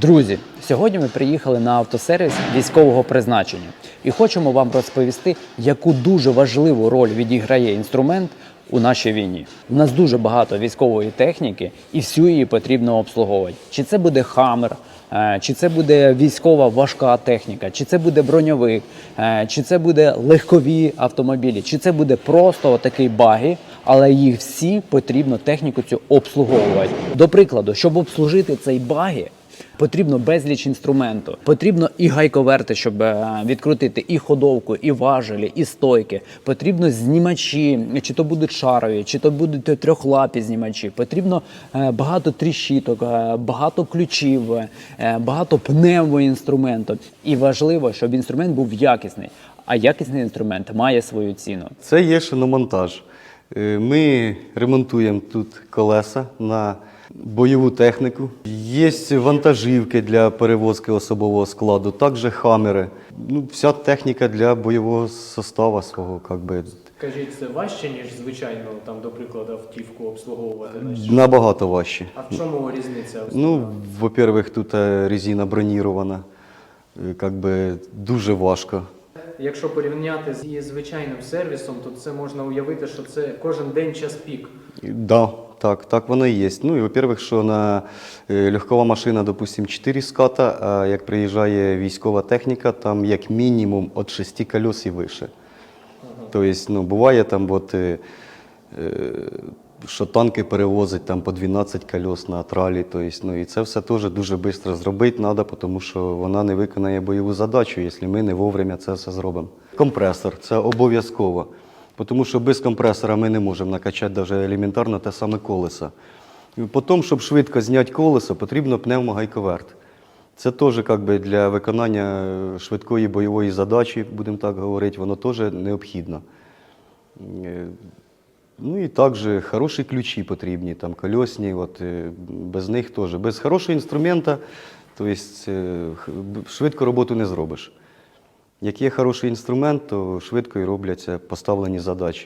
Друзі, сьогодні ми приїхали на автосервіс військового призначення і хочемо вам розповісти, яку дуже важливу роль відіграє інструмент у нашій війні. У нас дуже багато військової техніки, і всю її потрібно обслуговувати. Чи це буде хамер, е, чи це буде військова важка техніка, чи це буде броньовик, е, чи це буде легкові автомобілі, чи це буде просто такий баги, але їх всі потрібно техніку цю обслуговувати. До прикладу, щоб обслужити цей баги. Потрібно безліч інструменту. Потрібно і гайковерти, щоб е, відкрутити і ходовку, і важелі, і стойки. Потрібно знімачі, чи то будуть шарові, чи то будуть трьохлапі знімачі. Потрібно е, багато тріщіток, е, багато ключів, багато пневмоінструменту. І важливо, щоб інструмент був якісний. А якісний інструмент має свою ціну. Це є шиномонтаж. Ми ремонтуємо тут колеса на бойову техніку. Є вантажівки для перевозки особового складу, також хамери. Ну, вся техніка для бойового составу свого, как би, Кажіть, це важче, ніж звичайно, там, до прикладу, автівку обслуговувати? набагато важче. А в чому різниця? Ну, во-первых, тут е, резина бронірована, как би, дуже важко. Якщо порівняти з її звичайним сервісом, то це можна уявити, що це кожен день час пік. Да, так, так воно і є. Ну і во-первых, що на е, легкова машина, допустим, 4 ската, а як приїжджає військова техніка, там як мінімум від 6 колес і вище. Тобто, ну, буває там, от, е, е, що танки перевозять там по 12 колес на тралі. Тобто, ну, і це все теж дуже швидко зробити треба, тому що вона не виконає бойову задачу, якщо ми не вовремя це все зробимо. Компресор це обов'язково. Тому що без компресора ми не можемо накачати навіть елементарно те саме колесо. Потім, щоб швидко зняти колесо, потрібно пневмогайковерт. Це теж би, для виконання е, швидкої бойової задачі, будемо так говорити, воно теж необхідно. Е, Ну і також хороші ключі потрібні, там кольосні, от, е, без них теж. Без хорошого інструмента, то есть, х- б- швидко роботу не зробиш. Як є хороший інструмент, то швидко і робляться поставлені задачі.